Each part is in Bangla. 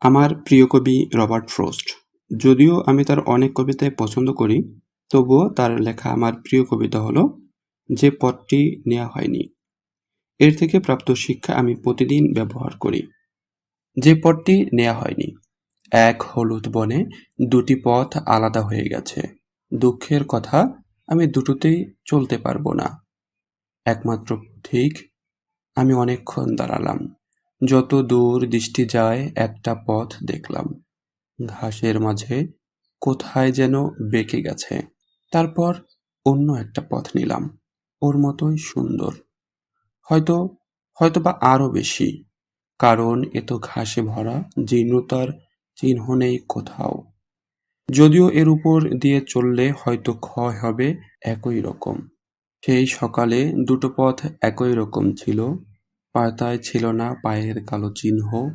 আমার প্রিয় কবি রবার্ট ফ্রোস্ট। যদিও আমি তার অনেক কবিতাই পছন্দ করি, তবুও তার লেখা আমার প্রিয় কবিতা হলো, যে পথটি নেওয়া হয়নি। এর থেকে প্রাপ্ত শিক্ষা আমি প্রতিদিন ব্যবহার করি। যে পথটি নেওয়া হয়নি, এক হলুদ বনে দুটি পথ আলাদা হয়ে গেছে। দুঃখের কথা আমি দুটোতেই চলতে পারব না। একমাত্র ঠিক আমি অনেকক্ষণ দাঁড়ালাম। যত দূর দৃষ্টি যায়, একটা পথ দেখলাম। ঘাসের মাঝে কোথায় যেন বেঁকে গেছে। তারপর অন্য একটা পথ নিলাম। ওর মতোই সুন্দর। হয়তো হয়তো বা আরও বেশি। কারণ এ তো ঘাসে ভরা, জীর্ণতার চিহ্ন নেই কোথাও। যদিও এর উপর দিয়ে চললে হয়তো ক্ষয় হবে একই রকম। সেই সকালে দুটো পথ একই রকম ছিল। পাতায় ছিল না পায়ের কালো চিহ্ন।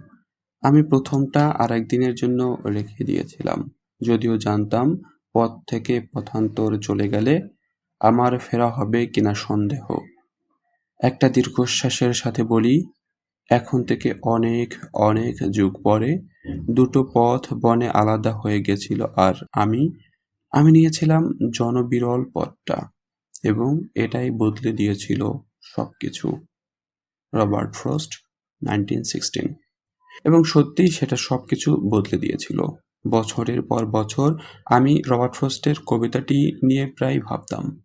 আমি প্রথমটা আর একদিনের জন্য রেখে দিয়েছিলাম। যদিও জানতাম পথ থেকে পথান্তর চলে গেলে আমার ফেরা হবে কিনা সন্দেহ। একটা দীর্ঘশ্বাসের সাথে বলি, এখন থেকে অনেক অনেক যুগ পরে দুটো পথ বনে আলাদা হয়ে গেছিল আর আমি আমি নিয়েছিলাম জনবিরল পথটা এবং এটাই বদলে দিয়েছিল সবকিছু। রবার্ট ফ্রস্ট নাইনটিন সিক্সটিন এবং সত্যিই সেটা সব কিছু বদলে দিয়েছিল। বছরের পর বছর আমি রবার্ট ফ্রস্টের কবিতাটি নিয়ে প্রায় ভাবতাম।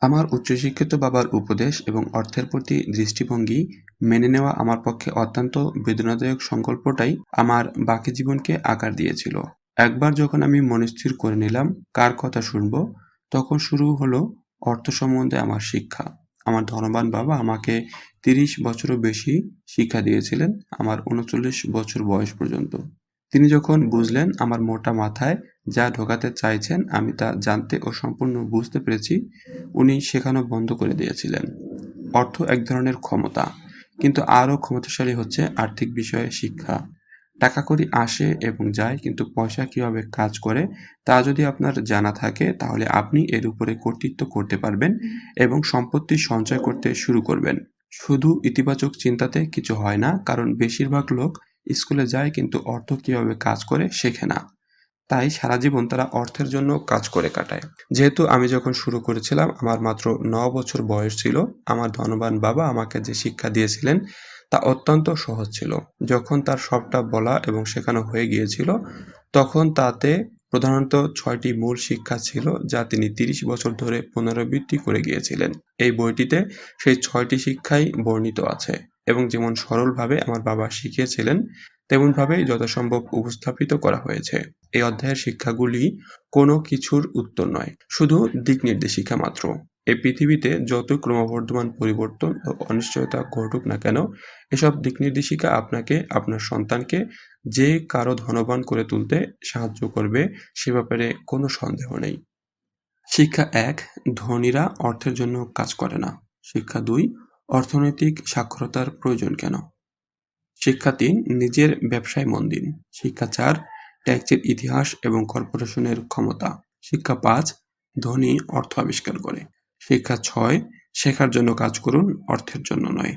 আমার উচ্চশিক্ষিত বাবার উপদেশ এবং অর্থের প্রতি দৃষ্টিভঙ্গি মেনে নেওয়া আমার পক্ষে অত্যন্ত বেদনাদায়ক সংকল্পটাই আমার বাকি জীবনকে আকার দিয়েছিল। একবার যখন আমি মনস্থির করে নিলাম, কার কথা শুনব? তখন শুরু হলো অর্থ সম্বন্ধে আমার শিক্ষা। আমার ধনবান বাবা আমাকে তিরিশ বছরও বেশি শিক্ষা দিয়েছিলেন, আমার উনচল্লিশ বছর বয়স পর্যন্ত। তিনি যখন বুঝলেন আমার মোটা মাথায় যা ঢোকাতে চাইছেন, আমি তা জানতে ও সম্পূর্ণ বুঝতে পেরেছি, উনি শেখানো বন্ধ করে দিয়েছিলেন। অর্থ এক ধরনের ক্ষমতা, কিন্তু আরও ক্ষমতাশালী হচ্ছে আর্থিক বিষয়ে শিক্ষা। টাকা করি, আসে এবং যায়, কিন্তু পয়সা কীভাবে কাজ করে, তা যদি আপনার জানা থাকে, তাহলে আপনি এর উপরে কর্তৃত্ব করতে পারবেন এবং সম্পত্তি সঞ্চয় করতে শুরু করবেন। শুধু ইতিবাচক চিন্তাতে কিছু হয় না, কারণ বেশিরভাগ লোক স্কুলে যায়, কিন্তু অর্থ কীভাবে কাজ করে, শেখে না। তাই সারা জীবন তারা অর্থের জন্য কাজ করে কাটায়। যেহেতু আমি যখন শুরু করেছিলাম, আমার মাত্র ন বছর বয়স ছিল, আমার ধনবান বাবা আমাকে যে শিক্ষা দিয়েছিলেন তা অত্যন্ত সহজ ছিল। যখন তার সবটা বলা এবং শেখানো হয়ে গিয়েছিল, তখন তাতে প্রধানত ছয়টি মূল শিক্ষা ছিল যা তিনি তিরিশ বছর ধরে পুনরাবৃত্তি করে গিয়েছিলেন। এই বইটিতে সেই ছয়টি শিক্ষাই বর্ণিত আছে এবং যেমন সরলভাবে আমার বাবা শিখিয়েছিলেন, তেমনভাবেই যথাসম্ভব উপস্থাপিত করা হয়েছে। এই অধ্যায়ের শিক্ষাগুলি কোনো কিছুর উত্তর নয়, শুধু দিক নির্দেশিকা মাত্র। এই পৃথিবীতে যত ক্রমবর্ধমান পরিবর্তন ও অনিশ্চয়তা ঘটুক না কেন, এসব দিক নির্দেশিকা আপনাকে, আপনার সন্তানকে যে কারও ধনবান করে তুলতে সাহায্য করবে সে ব্যাপারে কোনো সন্দেহ নেই। শিক্ষা এক, ধনীরা অর্থের জন্য কাজ করে না। শিক্ষা দুই, অর্থনৈতিক সাক্ষরতার প্রয়োজন কেন? শিক্ষা তিন, নিজের ব্যবসায় মন দিন। শিক্ষা চার, ট্যাক্সের ইতিহাস এবং কর্পোরেশনের ক্ষমতা। শিক্ষা পাঁচ, ধনী অর্থ আবিষ্কার করে। শিক্ষা ছয় শেখার জন্য কাজ করুন অর্থের জন্য নয়।